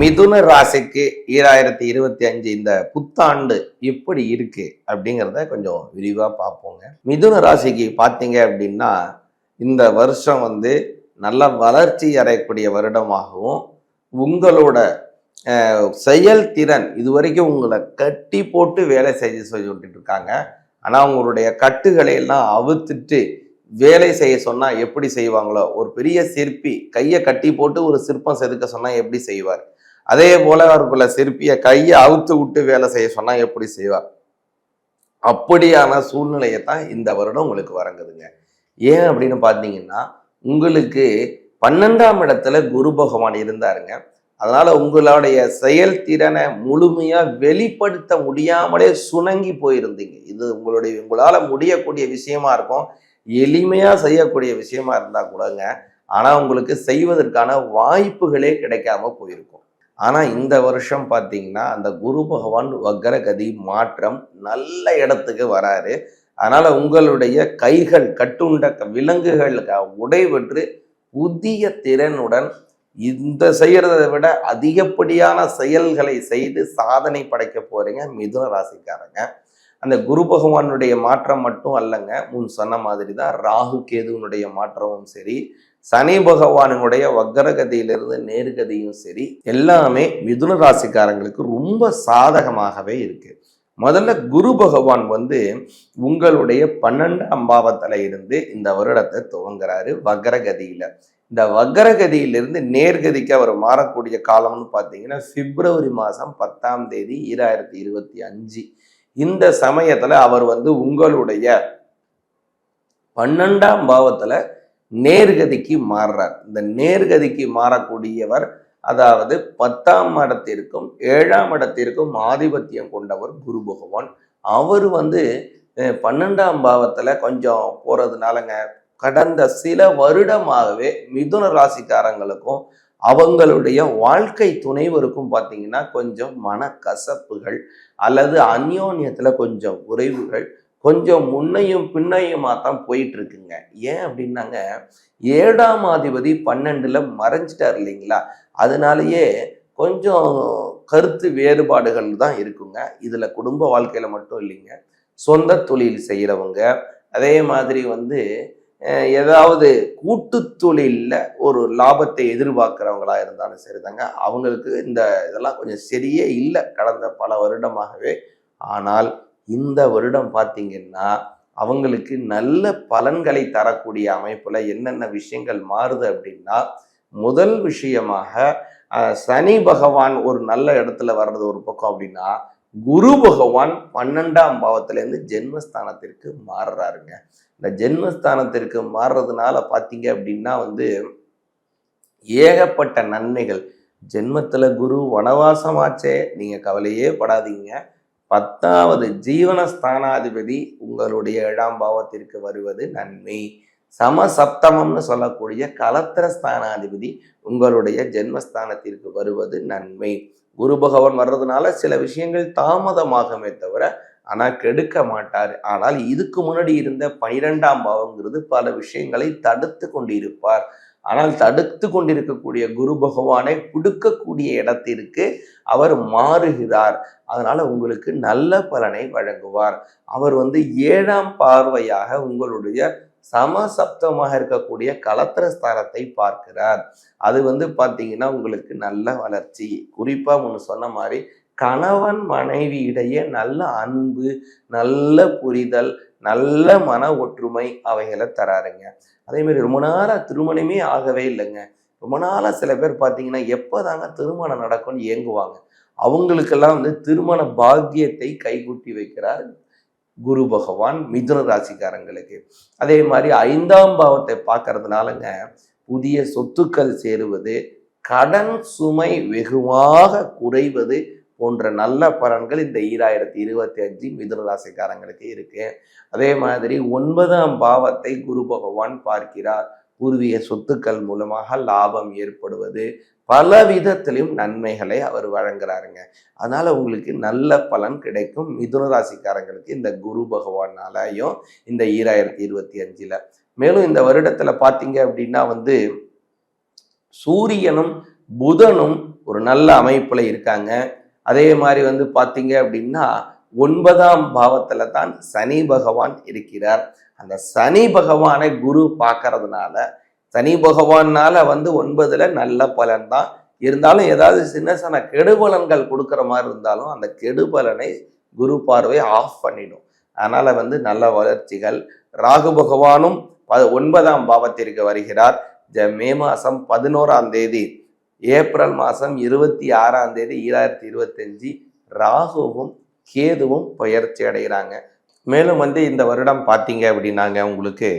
மிதுன ராசிக்கு ஈராயிரத்தி இருபத்தி அஞ்சு இந்த புத்தாண்டு எப்படி இருக்கு அப்படிங்கிறத கொஞ்சம் விரிவாக பார்ப்போங்க. மிதுன ராசிக்கு பார்த்தீங்க அப்படின்னா இந்த வருஷம் வந்து நல்ல வளர்ச்சி அடையக்கூடிய வருடமாகவும் உங்களோட செயல்திறன் இது இதுவரைக்கும் உங்களை கட்டி போட்டு வேலை செய்ய சொல்லி விட்டுட்டு இருக்காங்க ஆனால் உங்களுடைய கட்டுகளை எல்லாம் அவுத்துட்டு வேலை செய்ய சொன்னால் எப்படி செய்வாங்களோ ஒரு பெரிய சிற்பி கையை கட்டி போட்டு ஒரு சிற்பம் செதுக்க சொன்னால் எப்படி செய்வார்? அதே போல அவருக்குள்ள சிற்பிய கையை அவுத்து விட்டு வேலை செய்ய சொன்னா எப்படி செய்வார்? அப்படியான சூழ்நிலையை தான் இந்த வருடம் உங்களுக்கு வரங்குதுங்க ஏன் அப்படின்னு பார்த்தீங்கன்னா உங்களுக்கு பன்னெண்டாம் இடத்துல குரு பகவான் இருந்தாருங்க. அதனால உங்களுடைய செயல்திறனை முழுமையா வெளிப்படுத்த முடியாமலே சுணங்கி போயிருந்தீங்க. இது உங்களுடைய உங்களால முடியக்கூடிய விஷயமா இருக்கும். எளிமையா செய்யக்கூடிய விஷயமா இருந்தா கூடங்க. ஆனா உங்களுக்கு செய்வதற்கான வாய்ப்புகளே கிடைக்காம போயிருக்கும். ஆனால் இந்த வருஷம் பார்த்தீங்கன்னா அந்த குரு பகவான் வக்ரகதி மாற்றம் நல்ல இடத்துக்கு வராரு. அதனால் உங்களுடைய கைகள் கட்டுண்ட விலங்குகளுக்கு விலங்குகள் உடைவற்று புதிய திறனுடன் இந்த செய்கிறத விட அதிகப்படியான செயல்களை செய்து சாதனை படைக்க போகிறீங்க மிதுன ராசிக்காரங்க. அந்த குரு பகவானுடைய மாற்றம் மட்டும் அல்லங்க முன் சொன்ன மாதிரி தான் ராகு கேதுவனுடைய மாற்றமும் சரி சனி பகவானுடைய வக்கரகதியிலிருந்து நேர்கதியும் சரி எல்லாமே மிதுன ராசிக்காரங்களுக்கு ரொம்ப சாதகமாகவே இருக்கு. முதல்ல குரு பகவான் வந்து உங்களுடைய பன்னெண்டாம் பாவத்தில் இருந்து இந்த வருடத்தை துவங்குறாரு வக்கரகதியில் இந்த வக்கரகதியிலிருந்து நேர்கதிக்கு அவர் மாறக்கூடிய காலம்னு பார்த்தீங்கன்னா பிப்ரவரி மாதம் பத்தாம் தேதி ஈராயிரத்தி இருபத்தி அஞ்சு. இந்த சமயத்தில் அவர் வந்து உங்களுடைய பன்னெண்டாம் பாவத்தில் நேர்கதிக்கு மாறுறார். இந்த நேர்கதிக்கு மாறக்கூடியவர் அதாவது பத்தாம் இடத்திற்கும் ஏழாம் இடத்திற்கும் ஆதிபத்தியம் கொண்டவர் குரு பகவான். அவர் வந்து பன்னெண்டாம் பாவத்தில் கொஞ்சம் போகிறதுனாலங்க கடந்த சில வருடமாகவே மிதுன ராசிக்காரங்களுக்கும் அவங்களுடைய வாழ்க்கை துணைவருக்கும் பார்த்தீங்கன்னா கொஞ்சம் மனக்கசப்புகள் அல்லது அந்யோன்யத்தில் கொஞ்சம் குறைவுகள் கொஞ்சம் முன்னையும் பின்னையுமா தான் போயிட்டு இருக்குங்க ஏன் அப்படின்னாங்க ஏழாம் அதிபதி பன்னெண்டுல மறைஞ்சிட்டார் இல்லைங்களா? அதனாலயே கொஞ்சம் கருத்து வேறுபாடுகள் தான் இருக்குங்க. இதுல குடும்ப வாழ்க்கையில மட்டும் இல்லைங்க. சொந்த தொழில் செய்கிறவங்க அதே மாதிரி வந்து ஏதாவது கூட்டு தொழிலில் ஒரு லாபத்தை எதிர்பார்க்குறவங்களா இருந்தாலும் சரிதாங்க. அவங்களுக்கு இந்த இதெல்லாம் கொஞ்சம் சரியே இல்லை. கடந்த பல வருடமாகவே. ஆனால் இந்த வருடம் பார்த்தீங்கன்னா அவங்களுக்கு நல்ல பலன்களை தரக்கூடிய அமைப்புல என்னென்ன விஷயங்கள் மாறுது அப்படின்னா முதல் விஷயமாக சனி பகவான் ஒரு நல்ல இடத்துல வர்றது ஒரு பக்கம் அப்படின்னா குரு பகவான் பன்னெண்டாம் பாவத்திலேருந்து ஜென்மஸ்தானத்திற்கு மாறுறாருங்க. இந்த ஜென்மஸ்தானத்திற்கு மாறுறதுனால பார்த்தீங்க அப்படின்னா வந்து ஏகப்பட்ட நன்மைகள். ஜென்மத்தில் குரு வனவாசமாச்சே நீங்கள் கவலையே படாதீங்க. பத்தாவது ஜீவனஸ்தானாதிபதி உங்களுடைய ஏழாம் பாவத்திற்கு வருவது நன்மை. சமசப்தமம்னு சொல்லக்கூடிய கலத்திர ஸ்தானாதிபதி உங்களுடைய ஜென்மஸ்தானத்திற்கு வருவது நன்மை. குரு பகவான் வர்றதுனால சில விஷயங்கள் தாமதமாகுமே தவிர ஆனால் கெடுக்க மாட்டார். ஆனால் இதுக்கு முன்னாடி இருந்த பனிரெண்டாம் பாவங்கிறது பல விஷயங்களை தடுத்து கொண்டிருப்பார். ஆனால் தடுத்து கொண்டிருக்கக்கூடிய குரு பகவானை கொடுக்கக்கூடிய இடத்திற்கு அவர் மாறுகிறார். அதனால் உங்களுக்கு நல்ல பலனை வழங்குவார். அவர் வந்து ஏழாம் பார்வையாக உங்களுடைய சமசப்தமாக இருக்கக்கூடிய கலத்திர ஸ்தானத்தை பார்க்கிறார். அது வந்து பார்த்தீங்கன்னா உங்களுக்கு நல்ல வளர்ச்சி. குறிப்பாக ஒன்று சொன்ன மாதிரி கணவன் மனைவி இடையே நல்ல அன்பு நல்ல புரிதல் நல்ல மன ஒற்றுமை அவைகளை தராருங்க. அதே மாதிரி ரொம்ப நாளாக திருமணமே ஆகவே இல்லைங்க. ரொம்ப நாளாக சில பேர் பார்த்தீங்கன்னா எப்போதாங்க திருமணம் நடக்கும்னு ஏங்குவாங்க. அவங்களுக்கெல்லாம் வந்து திருமண பாக்கியத்தை கைகூட்டி வைக்கிறார் குரு பகவான் மிதுன ராசிக்காரங்களுக்கு. அதே மாதிரி ஐந்தாம் பாவத்தை பார்க்கறதுனாலங்க புதிய சொத்துக்கள் சேருவது கடன் சுமை வெகுவாக குறைவது போன்ற நல்ல பலன்கள் இந்த ஈராயிரத்தி இருபத்தி அஞ்சு மிதுன ராசிக்காரங்களுக்கு இருக்கு. அதே மாதிரி ஒன்பதாம் பாவத்தை குரு பகவான் பார்க்கிறார். பூர்வீக சொத்துக்கள் மூலமாக லாபம் ஏற்படுவது பல விதத்திலையும் நன்மைகளை அவர் வழங்குறாருங்க. அதனால உங்களுக்கு நல்ல பலன் கிடைக்கும். மிதுன ராசிக்காரங்களுக்கு இந்த குரு பகவானாலையும் இந்த ஈராயிரத்தி இருபத்தி அஞ்சுல. மேலும் இந்த வருடத்துல பாத்தீங்க அப்படின்னா வந்து சூரியனும் புதனும் ஒரு நல்ல அமைப்புல இருக்காங்க. அதே மாதிரி வந்து பார்த்தீங்க அப்படின்னா ஒன்பதாம் பாவத்துல தான் சனி பகவான் இருக்கிறார். அந்த சனி பகவானை குரு பார்க்கறதுனால சனி பகவானால வந்து ஒன்பதுல நல்ல பலன் தான். இருந்தாலும் ஏதாவது சின்ன சின்ன கெடுபலன்கள் கொடுக்குற மாதிரி இருந்தாலும் அந்த கெடுபலனை குரு பார்வை ஆஃப் பண்ணிடும். அதனால வந்து நல்ல வளர்ச்சிகள். ராகு பகவானும் ப- ஒன்பதாம் பாவத்திற்கு வருகிறார். ஜ- மே மாசம் பதினோராம் தேதி. ஏப்ரல் மாதம் இருபத்தி ஆறாம் தேதி ஈராயிரத்தி இருபத்தஞ்சு ராகுவும் கேதுவும் பயிற்சி அடைகிறாங்க. மேலும் வந்து இந்த வருடம் பார்த்தீங்க அப்படின்னாங்க உங்களுக்கு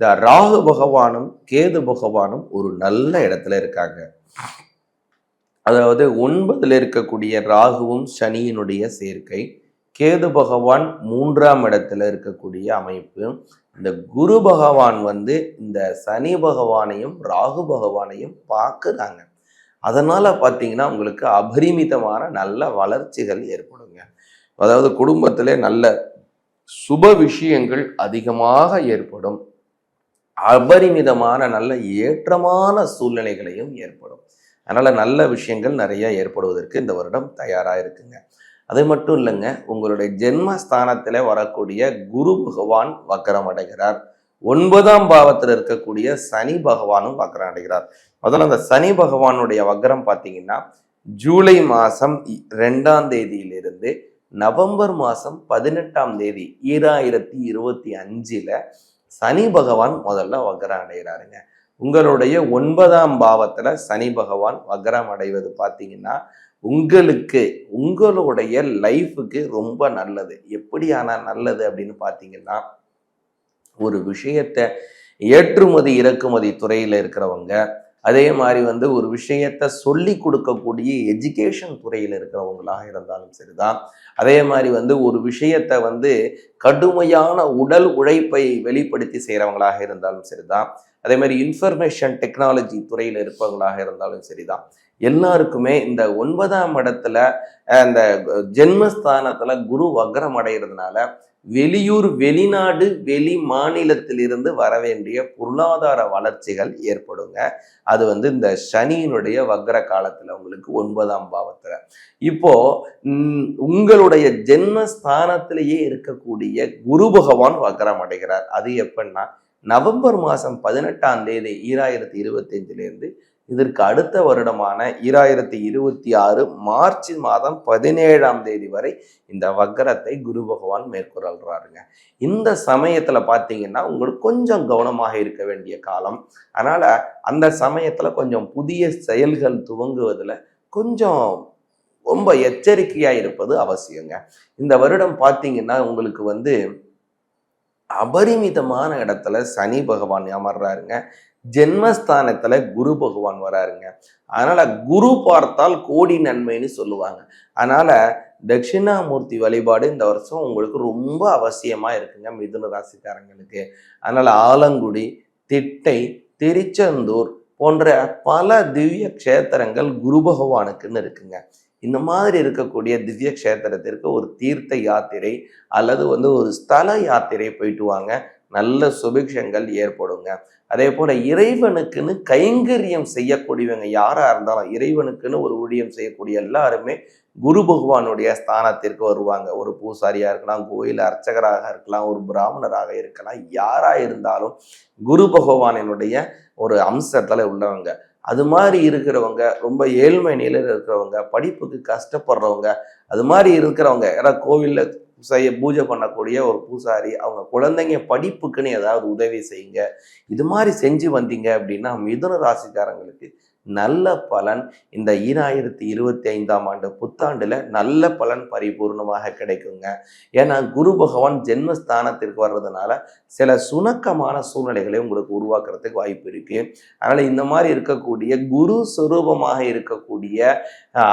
இந்த ராகு பகவானும் கேது பகவானும் ஒரு நல்ல இடத்துல இருக்காங்க. அதாவது ஒன்பதுல இருக்கக்கூடிய ராகுவும் சனியினுடைய சேர்க்கை கேது பகவான் மூன்றாம் இடத்துல இருக்கக்கூடிய அமைப்பு இந்த குரு பகவான் வந்து இந்த சனி பகவானையும் ராகு பகவானையும் பார்க்குறாங்க. அதனால் பார்த்தீங்கன்னா உங்களுக்கு அபரிமிதமான நல்ல வளர்ச்சிகள் ஏற்படுங்க. அதாவது குடும்பத்திலே நல்ல சுப விஷயங்கள் அதிகமாக ஏற்படும். அபரிமிதமான நல்ல ஏற்றமான சூழ்நிலைகளையும் ஏற்படும். அதனால் நல்ல விஷயங்கள் நிறைய ஏற்படுவதற்கு இந்த வருடம் தயாராக இருக்குங்க. அது மட்டும் இல்லைங்க உங்களுடைய ஜென்மஸ்தானத்தில் வரக்கூடிய குரு பகவான் வக்கரம் அடைகிறார். ஒன்பதாம் பாவத்தில் இருக்கக்கூடிய சனி பகவானும் வக்கரம் அடைகிறார். முதல்ல அந்த சனி பகவானுடைய வக்கரம் பார்த்தீங்கன்னா ஜூலை மாதம் இ- ரெண்டாம் தேதியிலிருந்து நவம்பர் மாதம் பதினெட்டாம் தேதி ஈராயிரத்தி இருபத்தி அஞ்சில் சனி பகவான் முதல்ல வக்ரம் அடைகிறாருங்க. உங்களுடைய ஒன்பதாம் பாவத்தில் சனி பகவான் வக்கரம் அடைவது பார்த்தீங்கன்னா உங்களுக்கு உங்களுடைய லைஃபுக்கு ரொம்ப நல்லது. எப்படியான நல்லது அப்படின்னு பார்த்தீங்கன்னா ஒரு விஷயத்தை ஏற்றுமதி இறக்குமதி துறையில் இருக்கிறவங்க அதே மாதிரி வந்து ஒரு விஷயத்தை சொல்லி கொடுக்கக்கூடிய எஜுகேஷன் துறையில் இருக்கிறவங்களாக இருந்தாலும் சரிதான். அதே மாதிரி வந்து ஒரு விஷயத்தை வந்து கடுமையான உடல் உழைப்பை வெளிப்படுத்தி செய்கிறவங்களாக இருந்தாலும் சரிதான். அதே மாதிரி இன்ஃபர்மேஷன் டெக்னாலஜி துறையில் இருப்பவங்களாக இருந்தாலும் சரிதான். எல்லாருக்குமே இந்த ஒன்பதாம் இடத்துல அந்த இந்த ஜென்மஸ்தானத்துல குரு வக்ரம் அடைகிறதுனால வெளியூர் வெளிநாடு வெளி மாநிலத்திலிருந்து வர வேண்டிய பொருளாதார வளர்ச்சிகள் ஏற்படுங்க. அது வந்து இந்த சனியினுடைய வக்ர காலத்தில் உங்களுக்கு ஒன்பதாம் பாவத்தில். இப்போ உங்களுடைய ஜென்மஸ்தானத்திலேயே இருக்கக்கூடிய குரு பகவான் வக்ரம் அடைகிறார். அது எப்படின்னா நவம்பர் மாதம் பதினெட்டாம் தேதி ஈராயிரத்தி இருபத்தஞ்சிலேருந்து இதற்கு அடுத்த வருடமான ஈராயிரத்தி இருபத்தி ஆறு மார்ச் மாதம் பதினேழாம் தேதி வரை இந்த வக்கரத்தை குரு பகவான் மேற்கொள்கிறாருங்க இந்த சமயத்தில் பார்த்தீங்கன்னா உங்களுக்கு கொஞ்சம் கவனமாக இருக்க வேண்டிய காலம். அதனால் அந்த சமயத்தில் கொஞ்சம் புதிய செயல்கள் துவங்குவதில் கொஞ்சம் ரொம்ப எச்சரிக்கையாக இருப்பது அவசியங்க. இந்த வருடம் பார்த்தீங்கன்னா உங்களுக்கு வந்து அபரிமிதமான இடத்துல சனி பகவான் அமர்றாருங்க. ஜென்மஸ்தானத்துல குரு பகவான் வராருங்க. அதனால குரு பார்த்தால் கோடி நன்மைன்னு சொல்லுவாங்க. அதனால தட்சிணாமூர்த்தி வழிபாடு இந்த வருஷம் உங்களுக்கு ரொம்ப அவசியமா இருக்குங்க மிதுன ராசிக்காரங்களுக்கு. அதனால ஆலங்குடி திட்டை திருச்செந்தூர் போன்ற பல திவ்ய க்ஷேத்திரங்கள் குரு பகவானுக்குன்னு இருக்குங்க. இந்த மாதிரி இருக்கக்கூடிய திவ்ய க்ஷேத்திரத்திற்கு ஒரு தீர்த்த யாத்திரை அல்லது வந்து ஒரு ஸ்தல யாத்திரை போயிட்டு வாங்க. நல்ல சுபிக்ஷங்கள் ஏற்படுங்க. அதே போல் இறைவனுக்குன்னு கைங்கரியம் செய்யக்கூடியவங்க யாராக இருந்தாலும் இறைவனுக்குன்னு ஒரு ஊழியம் செய்யக்கூடிய எல்லாருமே குரு பகவானுடைய ஸ்தானத்திற்கு வருவாங்க. ஒரு பூசாரியாக இருக்கலாம் கோயில் அர்ச்சகராக இருக்கலாம் ஒரு பிராமணராக இருக்கலாம் யாராக இருந்தாலும் குரு பகவானினுடைய ஒரு அம்சத்தில் உள்ளவங்க. அது மாதிரி இருக்கிறவங்க ரொம்ப ஏழ்மை நிலையில் இருக்கிறவங்க படிப்புக்கு கஷ்டப்படுறவங்க அது மாதிரி இருக்கிறவங்க ஏன்னா கோவில்ல செய்ய பூஜை பண்ணக்கூடிய ஒரு பூசாரி அவங்க குழந்தைங்க படிப்புக்குன்னு ஏதாவது உதவி செய்யுங்க. இது மாதிரி செஞ்சு வந்தீங்க அப்படின்னா மிதுன ராசிக்காரங்களுக்கு நல்ல பலன் இந்த ஈராயிரத்தி இருபத்தி ஐந்தாம் ஆண்டு புத்தாண்டுல நல்ல பலன் பரிபூர்ணமாக கிடைக்குங்க. ஏன்னா குரு பகவான் ஜென்மஸ்தானத்திற்கு வர்றதுனால சில சுணக்கமான சூழ்நிலைகளை உங்களுக்கு உருவாக்குறதுக்கு வாய்ப்பு இருக்கு. அதனால இந்த மாதிரி இருக்கக்கூடிய குரு சுரூபமாக இருக்கக்கூடிய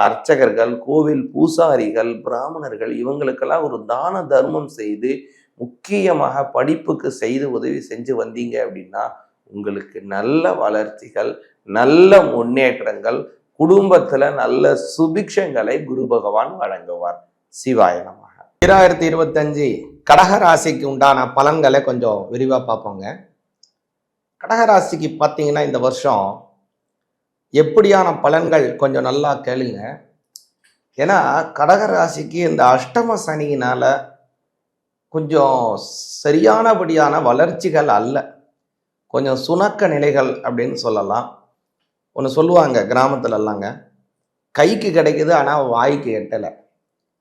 அர்ச்சகர்கள் கோவில் பூசாரிகள் பிராமணர்கள் இவங்களுக்கெல்லாம் ஒரு தான தர்மம் செய்து முக்கியமாக படிப்புக்கு செய்து உதவி செஞ்சு வந்தீங்க அப்படின்னா உங்களுக்கு நல்ல வளர்ச்சிகள் நல்ல முன்னேற்றங்கள் குடும்பத்துல நல்ல சுபிக்ஷங்களை குரு பகவான் வழங்குவார். சிவாய நமக இரண்டாயிரத்தி இருபத்தஞ்சு கடக ராசிக்கு உண்டான பலன்களை கொஞ்சம் விரிவாக பார்ப்போங்க. கடக ராசிக்கு பார்த்தீங்கன்னா இந்த வருஷம் எப்படியான பலன்கள் கொஞ்சம் நல்லா கேளுங்க. ஏன்னா கடக ராசிக்கு இந்த அஷ்டம சனியினால கொஞ்சம் சரியானபடியான வளர்ச்சிகள் அல்ல. கொஞ்சம் சுணக்க நிலைகள் அப்படின்னு சொல்லலாம். ஒன்று சொல்லுவாங்க கிராமத்துல எல்லாங்க கைக்கு கிடைக்குது ஆனால் வாய்க்கு எட்டலை.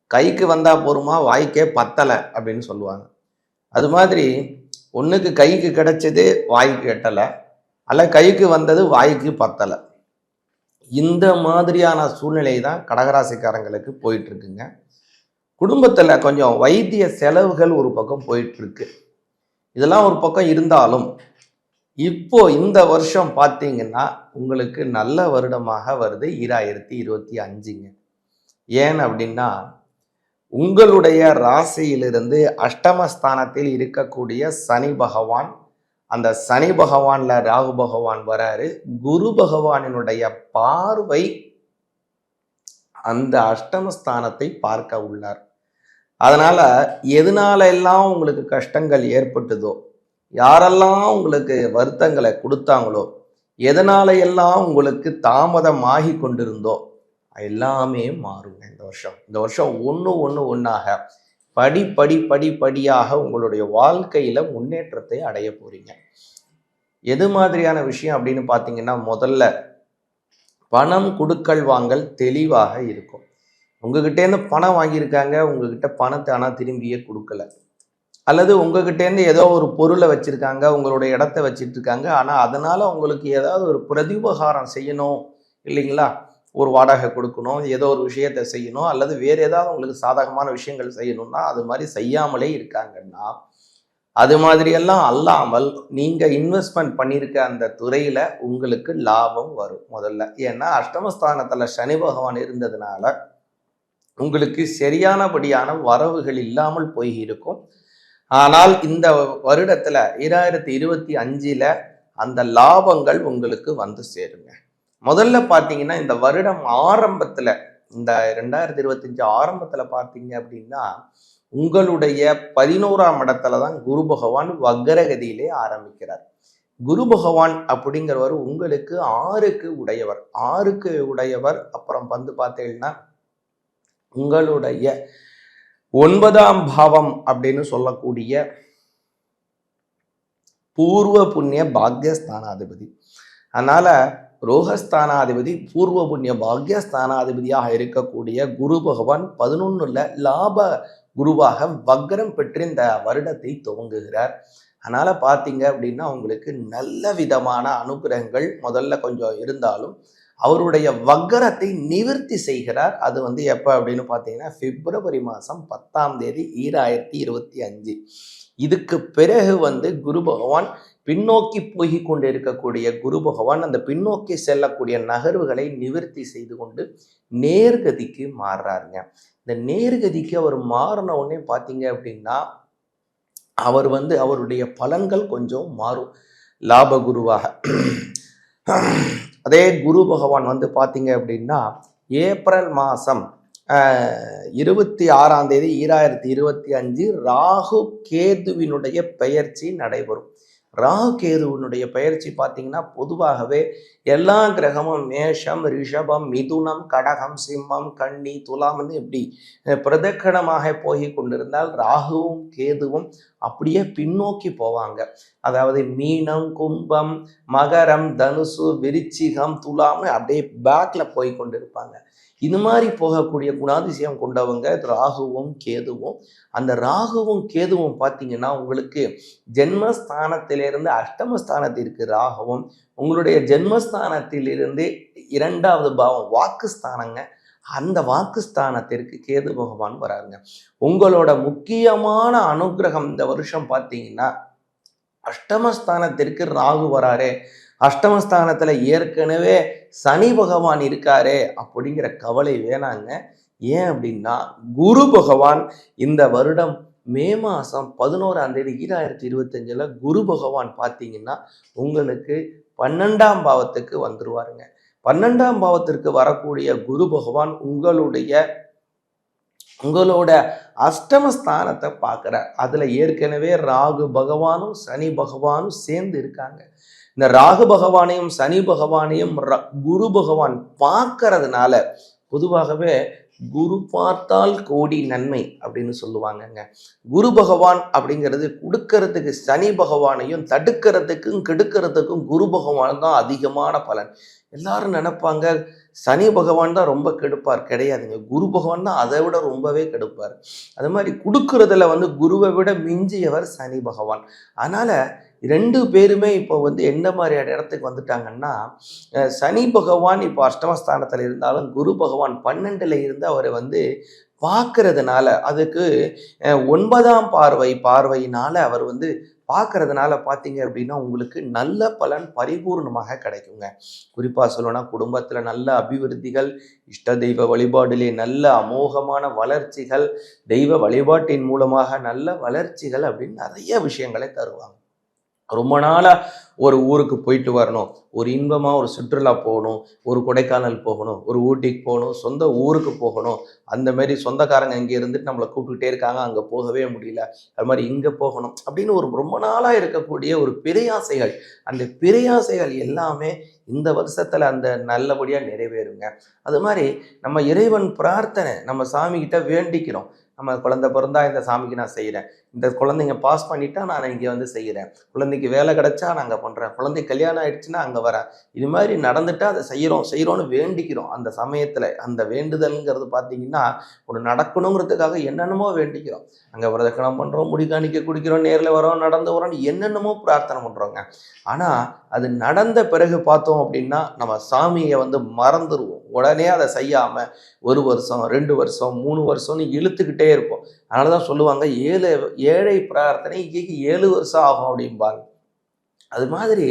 கைக்கு வந்தால் போருமா வாய்க்கே பத்தலை அப்படின்னு சொல்லுவாங்க. அது மாதிரி ஒன்றுக்கு கைக்கு கிடைச்சது வாய்க்கு எட்டலை. அல்ல கைக்கு வந்தது வாய்க்கு பத்தலை. இந்த மாதிரியான சூழ்நிலை தான் கடகராசிக்காரங்களுக்கு போயிட்டுருக்குங்க. குடும்பத்தில் கொஞ்சம் வைத்திய செலவுகள் ஒரு பக்கம் போயிட்டுருக்கு. இதெல்லாம் ஒரு பக்கம் இருந்தாலும் இப்போ இந்த வருஷம் பார்த்தீங்கன்னா உங்களுக்கு நல்ல வருடமாக வருது ஈராயிரத்தி இருபத்தி அஞ்சுங்க. ஏன் அப்படின்னா உங்களுடைய ராசியிலிருந்து அஷ்டமஸ்தானத்தில் இருக்கக்கூடிய சனி பகவான் அந்த சனி பகவான்ல ராகு பகவான் வராரு. குரு பகவானினுடைய பார்வை அந்த அஷ்டமஸ்தானத்தை பார்க்க உள்ளார். அதனால எதனால எல்லாம் உங்களுக்கு கஷ்டங்கள் ஏற்பட்டதோ யாரெல்லாம் உங்களுக்கு வருத்தங்களை கொடுத்தாங்களோ எதனால எல்லாம் உங்களுக்கு தாமதம் ஆகி கொண்டிருந்தோ எல்லாமே மாறுங்க இந்த வருஷம். இந்த வருஷம் ஒன்று ஒன்று ஒன்றாக படி படி படி படியாக உங்களுடைய வாழ்க்கையில் முன்னேற்றத்தை அடைய போறீங்க. எது மாதிரியான விஷயம் அப்படின்னு பார்த்தீங்கன்னா முதல்ல பணம் கொடுக்கல் வாங்கல் தெளிவாக இருக்கும். உங்ககிட்டேருந்து பணம் வாங்கியிருக்காங்க உங்ககிட்ட பணத்தை ஆனால் திரும்பியே கொடுக்கல. அல்லது உங்ககிட்டேருந்து ஏதோ ஒரு பொருளை வச்சுருக்காங்க உங்களுடைய இடத்த வச்சுட்டு இருக்காங்க ஆனால் அதனால் உங்களுக்கு ஏதாவது ஒரு பிரதிபகாரம் செய்யணும் இல்லைங்களா? ஒரு வாடகை கொடுக்கணும் ஏதோ ஒரு விஷயத்தை செய்யணும் அல்லது வேறு ஏதாவது உங்களுக்கு சாதகமான விஷயங்கள் செய்யணும்னா அது மாதிரி செய்யாமலே இருக்காங்கன்னா அது மாதிரியெல்லாம் அல்லாமல் நீங்கள் இன்வெஸ்ட்மெண்ட் பண்ணியிருக்க அந்த துறையில் உங்களுக்கு லாபம் வரும் முதல்ல. ஏன்னா அஷ்டமஸ்தானத்தில் சனி பகவான் இருந்ததுனால உங்களுக்கு சரியானபடியான வரவுகள் இல்லாமல் போய் இருக்கும். ஆனால் இந்த வருடத்துல இரண்டாயிரத்தி இருபத்தி அஞ்சுல அந்த லாபங்கள் உங்களுக்கு வந்து சேருங்க. முதல்ல பார்த்தீங்கன்னா இந்த வருடம் ஆரம்பத்துல இந்த ரெண்டாயிரத்தி இருபத்தஞ்சு ஆரம்பத்துல பார்த்தீங்க அப்படின்னா உங்களுடைய பதினோராம் இடத்துல தான் குரு பகவான் வக்கரகதியிலே ஆரம்பிக்கிறார். குரு பகவான் அப்படிங்கிறவர் உங்களுக்கு ஆறுக்கு உடையவர். ஆறுக்கு உடையவர் அப்புறம் வந்து பார்த்தீங்கன்னா உங்களுடைய ஒன்பதாம் பாவம் அப்படின்னு சொல்லக்கூடிய பூர்வ புண்ணிய பாக்யஸ்தானாதிபதி. அதனால ரோகஸ்தானாதிபதி பூர்வ புண்ணிய பாக்யஸ்தானாதிபதியாக இருக்கக்கூடிய குரு பகவான் பதினொன்னுல லாப குருவாக வக்ரம் பெற்று இந்த வருடத்தை துவங்குகிறார். அதனால பார்த்தீங்க அப்படின்னா உங்களுக்கு நல்ல விதமான அனுகிரகங்கள் முதல்ல கொஞ்சம் இருந்தாலும் அவருடைய வக்கரத்தை நிவர்த்தி செய்கிறார். அது வந்து எப்போ அப்படின்னு பார்த்தீங்கன்னா பிப்ரவரி மாதம் பத்தாம் தேதி ஈராயிரத்தி இருபத்தி அஞ்சு. இதுக்கு பிறகு வந்து குரு பகவான் பின்னோக்கி போய் கொண்டு இருக்கக்கூடிய குரு பகவான் அந்த பின்னோக்கி செல்லக்கூடிய நகர்வுகளை நிவர்த்தி செய்து கொண்டு நேர்கதிக்கு மாறுறாருங்க. இந்த நேர்கதிக்கு அவர் மாறின உடனே பார்த்தீங்க அப்படின்னா அவர் வந்து அவருடைய பலன்கள் கொஞ்சம் மாறும். லாப குருவாக அதே குரு பகவான் வந்து பார்த்தீங்க அப்படின்னா ஏப்ரல் மாதம் இருபத்தி ஆறாம் தேதி ஈராயிரத்தி இருபத்தி அஞ்சு ராகு கேதுவினுடைய பெயர்ச்சி நடைபெறும். ராகு கேதுவினுடைய பயிற்சி பார்த்தீங்கன்னா பொதுவாகவே எல்லா கிரகமும் மேஷம் ரிஷபம் மிதுனம் கடகம் சிம்மம் கன்னி துலாம்னு இப்படி பிரதக்கணமாக போய் கொண்டிருந்தால் ராகுவும் கேதுவும் அப்படியே பின்னோக்கி போவாங்க. அதாவது மீனம் கும்பம் மகரம் தனுசு விருச்சிகம் துலாம்னு அப்படியே பேக்கில் போய் கொண்டிருப்பாங்க. இது மாதிரி போகக்கூடிய குணாதிசயம் கொண்டவங்க ராகுவும் கேதுவும். அந்த ராகுவும் கேதுவும் பார்த்தீங்கன்னா உங்களுக்கு ஜென்மஸ்தானத்திலிருந்து அஷ்டமஸ்தானத்திற்கு ராகுவும் உங்களுடைய ஜென்மஸ்தானத்திலிருந்து இரண்டாவது பாவம் வாக்குஸ்தானங்க. அந்த வாக்குஸ்தானத்திற்கு கேது பகவான் வராருங்க. உங்களோட முக்கியமான அனுகிரகம் இந்த வருஷம் பார்த்தீங்கன்னா அஷ்டமஸ்தானத்திற்கு ராகு வராரே. அஷ்டமஸ்தானத்தில் ஏற்கனவே சனி பகவான் இருக்காரே அப்படிங்கிற கவலை வேணாங்க. ஏன் அப்படின்னா குரு பகவான் இந்த வருடம் மே மாதம் பதினோராம் தேதி ஈராயிரத்தி இருபத்தஞ்சில் குரு பகவான் பார்த்தீங்கன்னா உங்களுக்கு பன்னெண்டாம் பாவத்துக்கு வந்துருவாருங்க. பன்னெண்டாம் பாவத்திற்கு வரக்கூடிய குரு பகவான் உங்களுடைய உங்களோட அஷ்டமஸ்தானத்தை பார்க்குறார். அதில் ஏற்கனவே ராகு பகவானும் சனி பகவானும் சேர்ந்து இருக்காங்க. இந்த ராகு பகவானையும் சனி பகவானையும் ர- குரு பகவான் பார்க்கறதுனால பொதுவாகவே குரு பார்த்தால் கோடி நன்மை அப்படின்னு சொல்லுவாங்கங்க. குரு பகவான் அப்படிங்கிறது கொடுக்கறதுக்கு சனி பகவானையும் தடுக்கிறதுக்கும் கெடுக்கிறதுக்கும் குரு பகவான் தான் அதிகமான பலன். எல்லாரும் நினைப்பாங்க சனி பகவான் தான் ரொம்ப கெடுப்பார் கிடையாதுங்க. குரு பகவான் தான் அதை விட ரொம்பவே கெடுப்பார். அது மாதிரி கொடுக்கறதுல வந்து குருவை விட மிஞ்சியவர் சனி பகவான். அதனால் ரெண்டு பேருமே இப்போ வந்து எந்த மாதிரியான இடத்துக்கு வந்துட்டாங்கன்னா சனி பகவான் இப்போ அஷ்டமஸ்தானத்தில் இருந்தாலும் குரு பகவான் பன்னெண்டில் இருந்து அவரை வந்து பார்க்கறதுனால அதுக்கு ஒன்பதாம் பார்வை பார்வையினால அவர் வந்து பார்க்கறதுனால பார்த்தீங்க அப்படின்னா உங்களுக்கு நல்ல பலன் பரிபூர்ணமாக கிடைக்குங்க. குறிப்பாக சொல்லணும்னா குடும்பத்தில் நல்ல அபிவிருத்திகள் இஷ்ட தெய்வ வழிபாடிலே நல்ல அமோகமான வளர்ச்சிகள் தெய்வ வழிபாட்டின் மூலமாக நல்ல வளர்ச்சிகள் அப்படின்னு நிறைய விஷயங்களை தருவாங்க. ரொம்ப நாளாக ஒரு ஊருக்கு போயிட்டு வரணும். ஒரு இன்பமாக ஒரு சுற்றுலா போகணும். ஒரு கொடைக்கானல் போகணும். ஒரு ஊட்டிக்கு போகணும். சொந்த ஊருக்கு போகணும். அந்த மாதிரி சொந்தக்காரங்க இங்கே இருந்துட்டு நம்மளை கூப்பிட்டுக்கிட்டே இருக்காங்க. அங்கே போகவே முடியல. அது மாதிரி இங்கே போகணும் அப்படின்னு ஒரு ரொம்ப நாளாக இருக்கக்கூடிய ஒரு பிரியாசைகள். அந்த பிரியாசைகள் எல்லாமே இந்த வருஷத்தில் அந்த நல்லபடியாக நிறைவேறுங்க. அது மாதிரி நம்ம இறைவன் பிரார்த்தனை நம்ம சாமிக்கிட்ட வேண்டிக்கிறோம். நம்ம குழந்தை பிறந்தா இந்த சாமிக்கு நான் செய்கிறேன் இந்த குழந்தைங்க பாஸ் பண்ணிட்டா நான் இங்கே வந்து செய்கிறேன் குழந்தைக்கு வேலை கிடைச்சா நான் அங்கே பண்ணுறேன் குழந்தை கல்யாணம் ஆயிடுச்சுன்னா அங்கே வரேன். இது மாதிரி நடந்துட்டா அதை செய்கிறோம் செய்கிறோன்னு வேண்டிக்கிறோம். அந்த சமயத்தில் அந்த வேண்டுதல்ங்கிறது பார்த்தீங்கன்னா ஒரு நடக்கணுங்கிறதுக்காக என்னென்னமோ வேண்டிக்கிறோம். அங்கே விரதக்கணம் பண்ணுறோம் முடிக்காணிக்க குடிக்கிறோம் நேரில் வரோம் நடந்து வரோம் என்னென்னமோ பிரார்த்தனை பண்ணுறோங்க ஆனால் அது நடந்த பிறகு பார்த்தோம் அப்படின்னா நம்ம சாமியை வந்து மறந்துடுவோம் உடனே அதை செய்யாமல் ஒரு வருஷம் ரெண்டு வருஷம் மூணு வருஷம்னு இழுத்துக்கிட்டே இருப்போம். அதனால தான் சொல்லுவாங்க ஏழு ஏழை பிரார்த்தனை இங்கேக்கு ஏழு வருஷம் ஆகும் அப்படிம்பாங்க. அது மாதிரி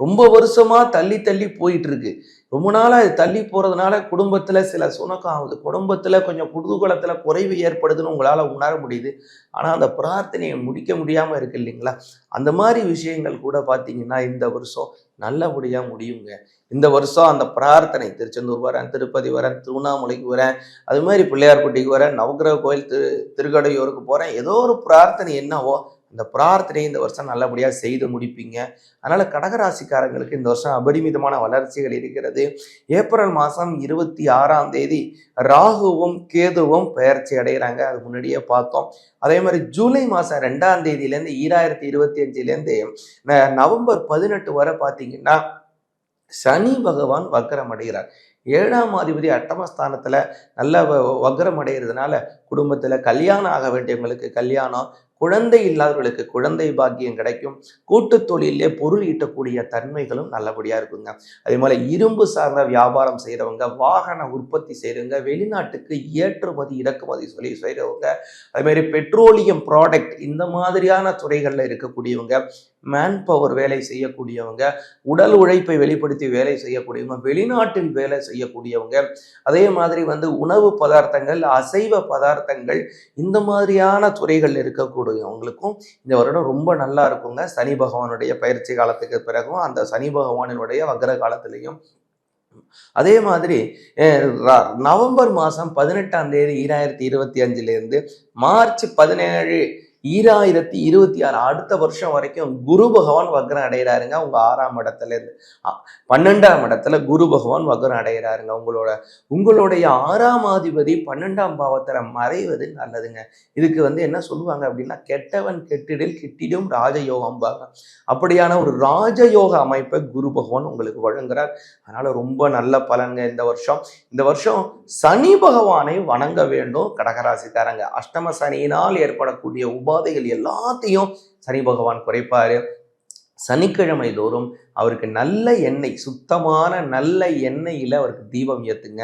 ரொம்ப வருஷமாக தள்ளி தள்ளி போயிட்டு இருக்கு ரொம்ப நாளாக அது தள்ளி போகிறதுனால குடும்பத்தில் சில சுணக்கம் ஆகுது. குடும்பத்தில் கொஞ்சம் குதூகலத்துல குறைவு ஏற்படுதுன்னு உங்களால் உணர முடியுது. ஆனால் அந்த பிரார்த்தனையை முடிக்க முடியாமல் இருக்கு இல்லைங்களா? அந்த மாதிரி விஷயங்கள் கூட பார்த்தீங்கன்னா இந்த வருஷம் நல்லபடியாக முடியுங்க. இந்த வருஷம் அந்த பிரார்த்தனை திருச்செந்தூர் வரேன் திருப்பதி வரேன் திருவண்ணாமலைக்கு வரேன் அது மாதிரி பிள்ளையார்பட்டிக்கு வரேன் நவகிரக கோயில் திரு திருக்கடையூருக்கு போகிறேன் ஏதோ ஒரு பிரார்த்தனை என்னவோ அந்த பிரார்த்தனையை இந்த வருஷம் நல்லபடியாக செய்து முடிப்பீங்க. அதனால் கடகராசிக்காரங்களுக்கு இந்த வருஷம் அபரிமிதமான வளர்ச்சிகள் இருக்கிறது. ஏப்ரல் மாதம் இருபத்தி ஆறாம் தேதி ராகுவும் கேதுவும் பெயர்ச்சி அடைகிறாங்க அது முன்னாடியே பார்த்தோம். அதே மாதிரி ஜூலை மாதம் ரெண்டாம் தேதியிலேருந்து ஈராயிரத்தி இருபத்தி அஞ்சுலேருந்து நவம்பர் பதினெட்டு வரை பார்த்தீங்கன்னா சனி பகவான் வக்கரம் அடைகிறார். ஏழாம் அதிபதி அட்டமஸ்தானத்தில் நல்ல வ- அடைகிறதுனால குடும்பத்தில் கல்யாணம் ஆக வேண்டியவங்களுக்கு கல்யாணம் குழந்தை இல்லாதவர்களுக்கு குழந்தை பாக்கியம் கிடைக்கும். கூட்டு தொழிலே பொருள் ஈட்டக்கூடிய தன்மைகளும் நல்லபடியா இருக்குங்க. அதே மாதிரி இரும்பு சார்ந்த வியாபாரம் செய்கிறவங்க வாகன உற்பத்தி செய்கிறவங்க வெளிநாட்டுக்கு ஏற்றுமதி இறக்குமதி சொல்லி செய்கிறவங்க அதே மாதிரி பெட்ரோலியம் ப்ராடக்ட் இந்த மாதிரியான துறைகளில் இருக்கக்கூடியவங்க மேன் பவர் வேலை செய்யக்கூடியவங்க உடல் உழைப்பை வெளிப்படுத்தி வேலை செய்யக்கூடியவங்க வெளிநாட்டில் வேலை செய்யக்கூடியவங்க அதே மாதிரி வந்து உணவு பதார்த்தங்கள் அசைவ பதார்த்தங்கள் இந்த மாதிரியான துறைகள் இருக்கக்கூடியவங்களுக்கும் இந்த வருடம் ரொம்ப நல்லா இருக்குங்க. சனி பகவானுடைய பயிற்சி காலத்துக்கு பிறகும் அந்த சனி பகவானினுடைய வக்ர காலத்திலையும். அதே மாதிரி நவம்பர் மாதம் பதினெட்டாம் தேதி ஈராயிரத்தி இருபத்தி அஞ்சுலேருந்து மார்ச் பதினேழு ஈராயிரத்தி இருபத்தி ஆறு அடுத்த வருஷம் வரைக்கும் குரு பகவான் வக்ரம் அடைகிறாருங்க உங்க ஆறாம் இடத்துல இருந்து பன்னெண்டாம் இடத்துல குரு பகவான் வக்ரம் அடைகிறாருங்க உங்களோட உங்களுடைய ஆறாம் அதிபதி பன்னெண்டாம் பாவத்தில் மறைவது நல்லதுங்க. இதுக்கு வந்து என்ன சொல்லுவாங்க அப்படின்னா கெட்டவன் கெட்டிடில் கிட்டிடும் ராஜயோகம் அப்படியான ஒரு ராஜயோக அமைப்பை குரு பகவான் உங்களுக்கு வழங்குறார். அதனால ரொம்ப நல்ல பலன்ங்க இந்த வருஷம். இந்த வருஷம் சனி பகவானை வணங்க வேண்டும். கடகராசிக்காரங்க அஷ்டம சனியினால் ஏற்படக்கூடிய உபா உபாதைகள் எல்லாத்தையும் சனி பகவான் குறைப்பாரு. சனிக்கிழமை தோறும் அவருக்கு நல்ல எண்ணெய் சுத்தமான நல்ல எண்ணெயில் அவருக்கு தீபம் ஏற்றுங்க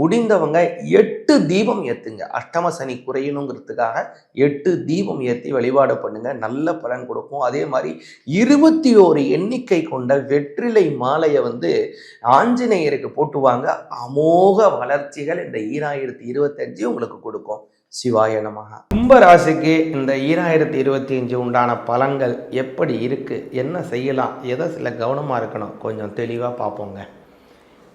முடிந்தவங்க எட்டு தீபம் ஏற்றுங்க அஷ்டம சனி குறையணுங்கிறதுக்காக எட்டு தீபம் ஏற்றி வழிபாடு பண்ணுங்க. நல்ல பலன் கொடுக்கும். அதே மாதிரி இருபத்தி ஓரு எண்ணிக்கை கொண்ட வெற்றிலை மாலையை வந்து ஆஞ்சநேயருக்கு போட்டுவாங்க. அமோக வளர்ச்சிகள் இந்த ஈராயிரத்தி இருபத்தஞ்சு உங்களுக்கு கொடுக்கும். சிவாய நமக கும்பராசிக்கு இந்த ஈராயிரத்தி இருபத்தி அஞ்சு உண்டான பலன்கள் எப்படி இருக்குது என்ன செய்யலாம்? எதை சில கவனமாக இருக்கணும்? கொஞ்சம் தெளிவாக பார்ப்போங்க.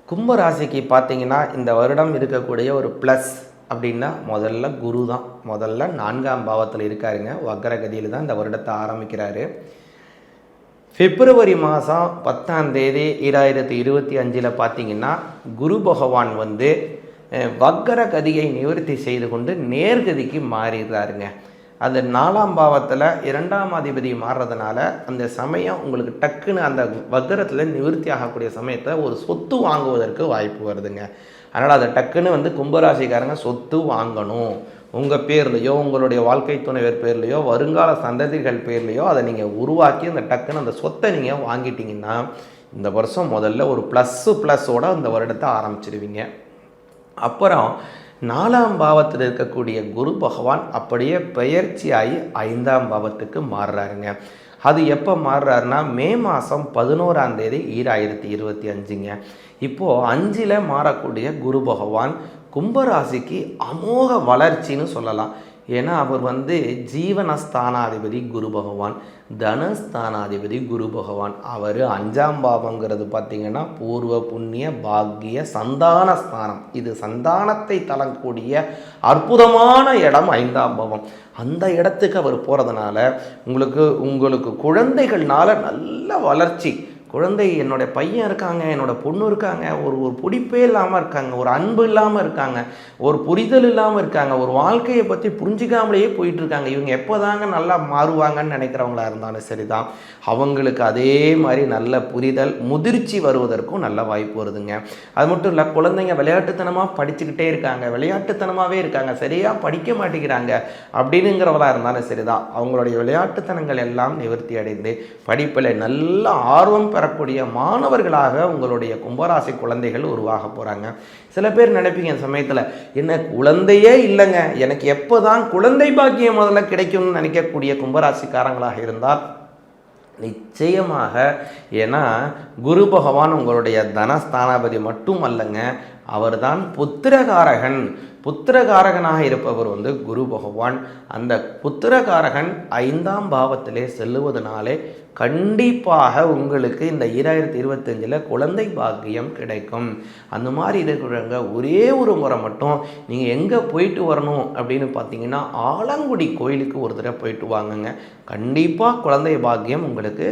கும்பராசிக்கு பார்த்தீங்கன்னா இந்த வருடம் இருக்கக்கூடிய ஒரு ப்ளஸ் அப்படின்னா முதல்ல குரு தான். முதல்ல நான்காம் பாவத்தில் இருக்காருங்க. வக்கரகதியில் தான் இந்த வருடத்தை ஆரம்பிக்கிறாரு. பிப்ரவரி மாதம் பத்தாம் தேதி ஈராயிரத்தி இருபத்தி அஞ்சில் பார்த்தீங்கன்னா குரு பகவான் வந்து வக்கர கதியை நிவர்த்தி செய்து கொண்டு நேர்கதிக்கு மாறிடுறாருங்க. அந்த நாலாம் பாவத்தில் இரண்டாம் அதிபதி மாறுறதுனால அந்த சமயம் உங்களுக்கு டக்குன்னு அந்த வக்கரத்தில் நிவர்த்தி ஆகக்கூடிய சமயத்தை ஒரு சொத்து வாங்குவதற்கு வாய்ப்பு வருதுங்க. அதனால் அதை டக்குன்னு வந்து கும்பராசிக்காரங்க சொத்து வாங்கணும். உங்கள் பேர்லையோ உங்களுடைய வாழ்க்கை துணைவர் பேர்லையோ வருங்கால சந்ததிகள் பேர்லையோ அதை நீங்கள் உருவாக்கி அந்த டக்குன்னு அந்த சொத்தை நீங்கள் வாங்கிட்டீங்கன்னா இந்த வருஷம் முதல்ல ஒரு ப்ளஸ்ஸு ப்ளஸ்ஸோட அந்த வருடத்தை ஆரம்பிச்சிருவீங்க. அப்புறம் நாலாம் பாவத்தில் இருக்கக்கூடிய குரு பகவான் அப்படியே பெயர்ச்சியாகி ஐந்தாம் பாவத்துக்கு மாறுறாருங்க. அது எப்போ மாறுறாருன்னா மே மாதம் பதினோராம் தேதி ஈராயிரத்தி இருபத்தி அஞ்சுங்க. இப்போது அஞ்சில் மாறக்கூடிய குரு பகவான் கும்பராசிக்கு அமோக வளர்ச்சின்னு சொல்லலாம். ஏன்னா அவர் வந்து ஜீவனஸ்தானாதிபதி குரு பகவான் தனஸ்தானாதிபதி குரு பகவான். அவர் அஞ்சாம் பாவங்கிறது பார்த்திங்கன்னா பூர்வ புண்ணிய பாக்கிய சந்தான ஸ்தானம். இது சந்தானத்தை தரக்கூடிய அற்புதமான இடம் ஐந்தாம் பாவம். அந்த இடத்துக்கு அவர் போகிறதுனால உங்களுக்கு உங்களுக்கு குழந்தைகள்னால நல்ல வளர்ச்சி. குழந்தை என்னோட பையன் இருக்காங்க என்னோட பொண்ணு இருக்காங்க ஒரு ஒரு பிடிப்பே இல்லாமல் இருக்காங்க ஒரு அன்பு இல்லாமல் இருக்காங்க ஒரு புரிதல் இல்லாமல் இருக்காங்க ஒரு வாழ்க்கையை பற்றி புரிஞ்சிக்காமலேயே போயிட்டுருக்காங்க இவங்க எப்போதாங்க நல்லா மாறுவாங்கன்னு நினைக்கிறவங்களா இருந்தாலும் சரிதான். அவங்களுக்கு அதே மாதிரி நல்ல புரிதல் முதிர்ச்சி வருவதற்கும் நல்ல வாய்ப்பு வருதுங்க. அது மட்டும் இல்லை குழந்தைங்க விளையாட்டுத்தனமாக படிச்சுக்கிட்டே இருக்காங்க விளையாட்டுத்தனமாகவே இருக்காங்க சரியாக படிக்க மாட்டேங்கிறாங்க அப்படின்னுங்கிறவங்களா இருந்தாலும் சரிதான். அவங்களுடைய விளையாட்டுத்தனங்கள் எல்லாம் நிவர்த்தி அடைந்து படிப்பில் நல்ல ஆர்வம் வரக்கூடிய மாணவர்களாக உங்களுடைய கும்பராசி குழந்தைகள் உருவாக போகிறாங்க சில பேர் நினைப்பீங்க சமயத்தில் என்ன குழந்தையே இல்லைங்க. எனக்கு எப்போ தான் குழந்தை பாக்கியம் முதல்ல கிடைக்கும்னு நினைக்கக்கூடிய கும்பராசிக்காரங்களாக இருந்தால் நிச்சயமாக ஏன்னா குரு பகவான் உங்களுடைய தனஸ்தானாபதி மட்டும் அல்லங்க அவர்தான் புத்திரகாரகன். புத்திரகாரகனாக இருப்பவர் வந்து குரு பகவான். அந்த புத்திரகாரகன் ஐந்தாம் பாவத்திலே செல்லுவதனாலே கண்டிப்பாக உங்களுக்கு இந்த ஈராயிரத்தி இருபத்தஞ்சில் குழந்தை பாக்கியம் கிடைக்கும். அந்த மாதிரி இருக்கிறவங்க ஒரே ஒரு முறை மட்டும் நீங்கள் எங்கே போயிட்டு வரணும் அப்படின்னு பார்த்தீங்கன்னா ஆலங்குடி கோயிலுக்கு ஒரு தடவை போயிட்டு வாங்குங்க. கண்டிப்பாக குழந்தை பாக்கியம் உங்களுக்கு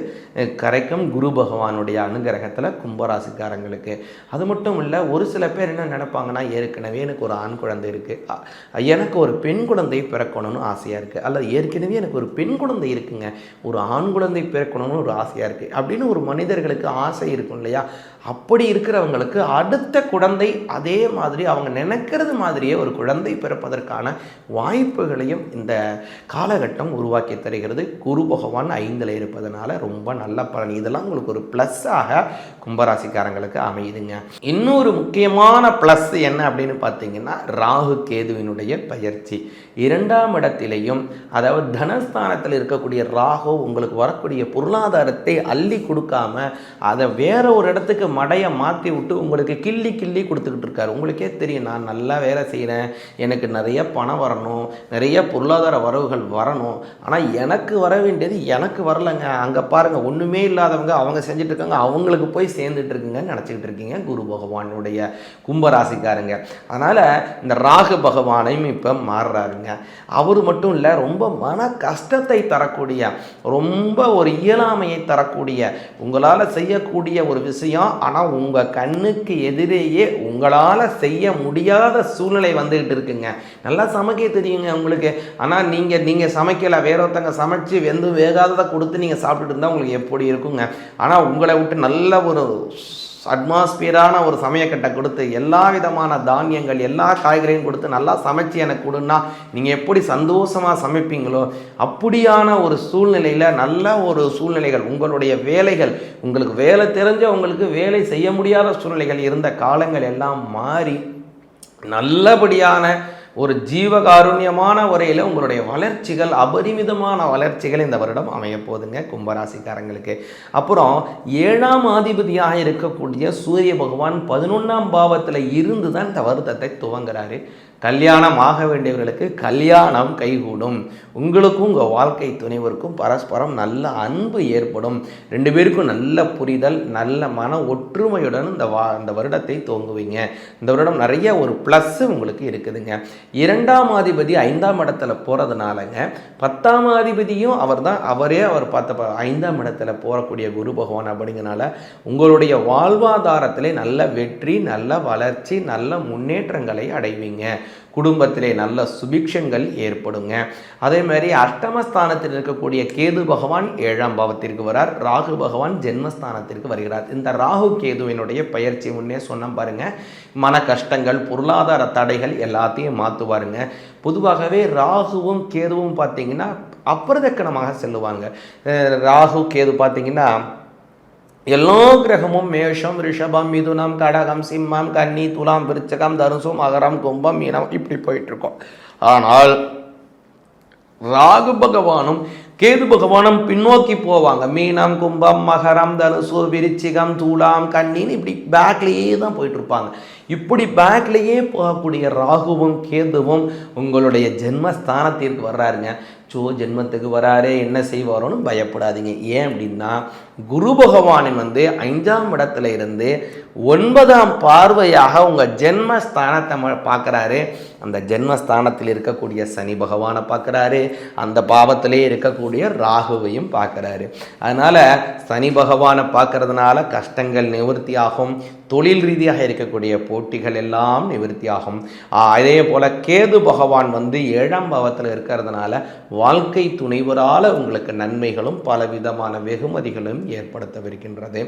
கரைக்கும் குரு பகவானுடைய அனுகிரகத்தில் கும்பராசிக்காரங்களுக்கு. அது மட்டும் இல்லை ஒரு சில பேர் பேர் என்ன நினைப்பாங்கன்னா ஏற்கனவே எனக்கு ஒரு ஆண் குழந்தை இருக்குது எனக்கு ஒரு பெண் குழந்தை பிறக்கணும்னு ஆசையாக இருக்குது அல்லது ஏற்கனவே எனக்கு ஒரு பெண் குழந்தை இருக்குங்க. ஒரு ஆண் குழந்தை பிறக்கணும்னு ஒரு ஆசையாக இருக்குது அப்படின்னு ஒரு மனிதர்களுக்கு ஆசை இருக்கும் இல்லையா? அப்படி இருக்கிறவங்களுக்கு அடுத்த குழந்தை அதே மாதிரி அவங்க நினைக்கிறது மாதிரியே ஒரு குழந்தை பிறப்பதற்கான வாய்ப்புகளையும் இந்த காலகட்டம் உருவாக்கி தருகிறது. குரு பகவான் ஐந்தில் இருப்பதனால ரொம்ப நல்ல பலன். இதெல்லாம் உங்களுக்கு ஒரு ப்ளஸ்ஸாக கும்பராசிக்காரங்களுக்கு அமையுதுங்க. இன்னொரு முக்கியமான ப்ளஸ் என்ன அப்படின்னு பார்த்தீங்கன்னா ராகு கேதுவினுடைய பயிற்சி. இரண்டாம் இடத்திலையும் அதாவது தனஸ்தானத்தில் இருக்கக்கூடிய ராகு உங்களுக்கு வரக்கூடிய பொருளாதாரத்தை அள்ளி கொடுக்காம அதை வேற ஒரு இடத்துக்கு மடையை மாற்றி விட்டு உங்களுக்கு கிள்ளி கிள்ளி கொடுத்துக்கிட்டு இருக்காரு. உங்களுக்கே தெரியும் நான் நல்லா வேலை செய்கிறேன் எனக்கு நிறைய பணம் வரணும் நிறைய பொருளாதார வரவுகள் வரணும். ஆனால் எனக்கு வர வேண்டியது எனக்கு வரலைங்க. அங்கே பாருங்கள் ஒன்றுமே இல்லாதவங்க அவங்க செஞ்சுட்டு இருக்காங்க அவங்களுக்கு போய் சேர்ந்துட்டு இருக்குங்கன்னு நினச்சிக்கிட்டு இருக்கீங்க குரு பகவானுடைய கும்பராசிக்காரங்க. அதனால் இந்த ராகு பகவானையும் இப்போ மாறுறாருங்க. அவர் மட்டும் இல்லை ரொம்ப மன கஷ்டத்தை தரக்கூடிய ரொம்ப ஒரு இயலாமையை தரக்கூடிய உங்களால் செய்யக்கூடிய ஒரு விஷயம் ஆனால் உங்கள் கண்ணுக்கு எதிரேயே உங்களால் செய்ய முடியாத சூழ்நிலை வந்துகிட்டு இருக்குங்க. நல்லா சமைக்க தெரியுங்க உங்களுக்கு. ஆனால் நீங்கள் நீங்கள் சமைக்கலை வேற ஒருத்தங்க சமைச்சு வெந்து வேகாததை கொடுத்து நீங்கள் சாப்பிட்டுட்டு இருந்தால் உங்களுக்கு எப்படி இருக்குங்க? ஆனால் உங்களை விட்டு நல்ல ஒரு அட்மாஸ்பியரான ஒரு சமயக்கட்டை கொடுத்து எல்லா விதமான தானியங்கள் எல்லா காய்கறியும் கொடுத்து நல்லா சமைச்சு எனக்கு கொடுன்னா நீங்கள் எப்படி சந்தோஷமாக சமைப்பீங்களோ அப்படியான ஒரு சூழ்நிலையில் நல்ல ஒரு சூழ்நிலைகள் உங்களுடைய வேலைகள் உங்களுக்கு வேலை தெரிஞ்ச உங்களுக்கு வேலை செய்ய முடியாத சூழ்நிலைகள் இருந்த காலங்கள் எல்லாம் மாறி நல்லபடியான ஒரு ஜீவகாருண்யமான முறையில் உங்களுடைய வளர்ச்சிகள் அபரிமிதமான வளர்ச்சிகள் இந்த வருடம் அமைய போதுங்க கும்பராசிக்காரங்களுக்கு. அப்புறம் ஏழாம் ஆதிபதியாக இருக்கக்கூடிய சூரிய பகவான் பதினொன்றாம் பாவத்தில் இருந்து தான் இந்த வருத்தத்தை துவங்குறாரு. கல்யாணம் ஆக வேண்டியவர்களுக்கு கல்யாணம் கைகூடும். உங்களுக்கும் உங்கள் வாழ்க்கை துணைவருக்கும் பரஸ்பரம் நல்ல அன்பு ஏற்படும். ரெண்டு பேருக்கும் நல்ல புரிதல் நல்ல மன ஒற்றுமையுடன் இந்த வா இந்த வருடத்தை துவங்குவீங்க. இந்த வருடம் நிறைய ஒரு ப்ளஸ் உங்களுக்கு இருக்குதுங்க. இரண்டாம் அதிபதி ஐந்தாம் இடத்துல போகிறதுனாலங்க பத்தாம் அதிபதியும் அவர் தான் அவரே அவர் பார்த்த ஐந்தாம் இடத்துல போகக்கூடிய குரு பகவான் அப்படிங்கிறனால உங்களுடைய வாழ்வாதாரத்திலே நல்ல வெற்றி நல்ல வளர்ச்சி நல்ல முன்னேற்றங்களை அடைவீங்க. குடும்பத்திலே நல்ல சுபிக்ஷங்கள் ஏற்படுங்க. அதே மாதிரி அஷ்டமஸ்தானத்தில் இருக்கக்கூடிய கேது பகவான் ஏழாம் பாவத்திற்கு வரார். ராகு பகவான் ஜென்மஸ்தானத்திற்கு வருகிறார். இந்த ராகு கேதுவினுடைய பயிற்சி முன்னே சொன்ன பாருங்க. மன கஷ்டங்கள் பொருளாதார தடைகள் எல்லாத்தையும் மாற்றுவாருங்க பொதுவாகவே ராகுவும் கேதுவும் பார்த்தீங்கன்னா அப்பிரதக்கணமாக செல்லுவாங்க. ராகு கேது பார்த்தீங்கன்னா எல்லா கிரகமும் மேஷம் ரிஷபம் மிதுனம் கடகம் சிம்மம் கன்னி துலாம் விருச்சகம் தனுசு மகரம் கும்பம் மீனம் இப்படி போயிட்டு இருக்கோம் ஆனால் ராகு பகவானும் கேது பகவானும் பின்னோக்கி போவாங்க. மீனம் கும்பம் மகரம் தனுசு விருச்சிகம் தூளாம் கண்ணின்னு இப்படி பேக்லேயே தான் போயிட்டு இருப்பாங்க இப்படி பேக்லேயே போகக்கூடிய ராகுவும் கேதுவும் உங்களுடைய ஜென்மஸ்தானத்திற்கு வர்றாருங்க. சோ ஜென்மத்துக்கு வராரே என்ன செய்வாரோன்னு பயப்படாதீங்க. ஏன் அப்படின்னா குரு பகவானின் வந்து ஐந்தாம் இடத்துல இருந்து ஒன்பதாம் பார்வையாக உங்கள் ஜென்மஸ்தானத்தை ம- அந்த ஜென்மஸ்தானத்தில் இருக்கக்கூடிய சனி பகவானை பார்க்குறாரு. அந்த பாவத்திலே இருக்கக்கூடிய ராகுவையும் பார்க்குறாரு. அதனால் சனி பகவானை பார்க்கறதுனால கஷ்டங்கள் நிவர்த்தி ஆகும் தொழில் ரீதியாக இருக்கக்கூடிய போட்டிகள் எல்லாம் நிவர்த்தியாகும். அதே போல் கேது பகவான் வந்து ஏழாம் பாவத்தில் இருக்கிறதுனால வாழ்க்கை துணைவரால் உங்களுக்கு நன்மைகளும் பலவிதமான வெகுமதிகளும் ஏற்படுத்தவிருக்கின்றது.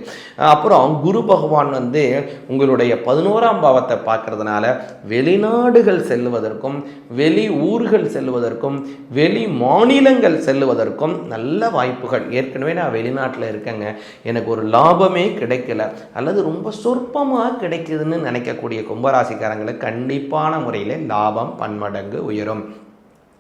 அப்புறம் குரு பகவான் வந்து உங்களுடைய பதினோராம் பாவத்தை பார்க்கறதுனால வெளிநாடுகள் செல்லுவதற்கும் வெளி ஊர்கள் செல்லுவதற்கும் வெளி மாநிலங்கள் செல்லுவதற்கும் நல்ல வாய்ப்புகள். ஏற்கனவே நான் வெளிநாட்டில் இருக்கேங்க. எனக்கு ஒரு லாபமே கிடைக்கல. அல்லது ரொம்ப சொற்பமாக கிடைக்குதுன்னு நினைக்கக்கூடிய கும்பராசிக்காரங்களுக்கு கண்டிப்பான முறையில் லாபம் பன்மடங்கு உயரும்.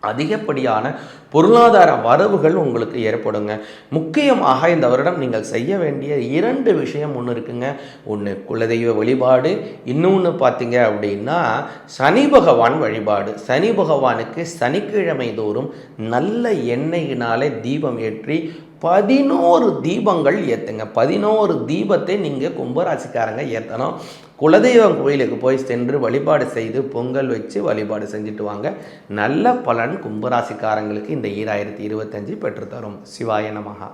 அதிகப்படியான பொருளாதார வரவுகள் உங்களுக்கு ஏற்படுங்க. முக்கியமாக இந்த வருடம் நீங்கள் செய்ய வேண்டிய இரண்டு விஷயம் ஒன்று இருக்குங்க. ஒன்று குலதெய்வ வழிபாடு இன்னொன்று பார்த்தீங்க அப்படின்னா சனி பகவான் வழிபாடு. சனி பகவானுக்கு சனிக்கிழமை தோறும் நல்ல எண்ணெயினாலே தீபம் ஏற்றி பதினோரு தீபங்கள் ஏற்றுங்க பதினோரு தீபத்தை நீங்கள் கும்பராசிக்காரங்க ஏற்றணும் குலதெய்வம் கோயிலுக்கு போய் சென்று வழிபாடு செய்து பொங்கல் வச்சு வழிபாடு செஞ்சுட்டு வாங்க. நல்ல பலன் கும்பராசிக்காரங்களுக்கு இந்த ஈராயிரத்தி இருபத்தஞ்சு பெற்றுத்தரும். சிவாய நமகா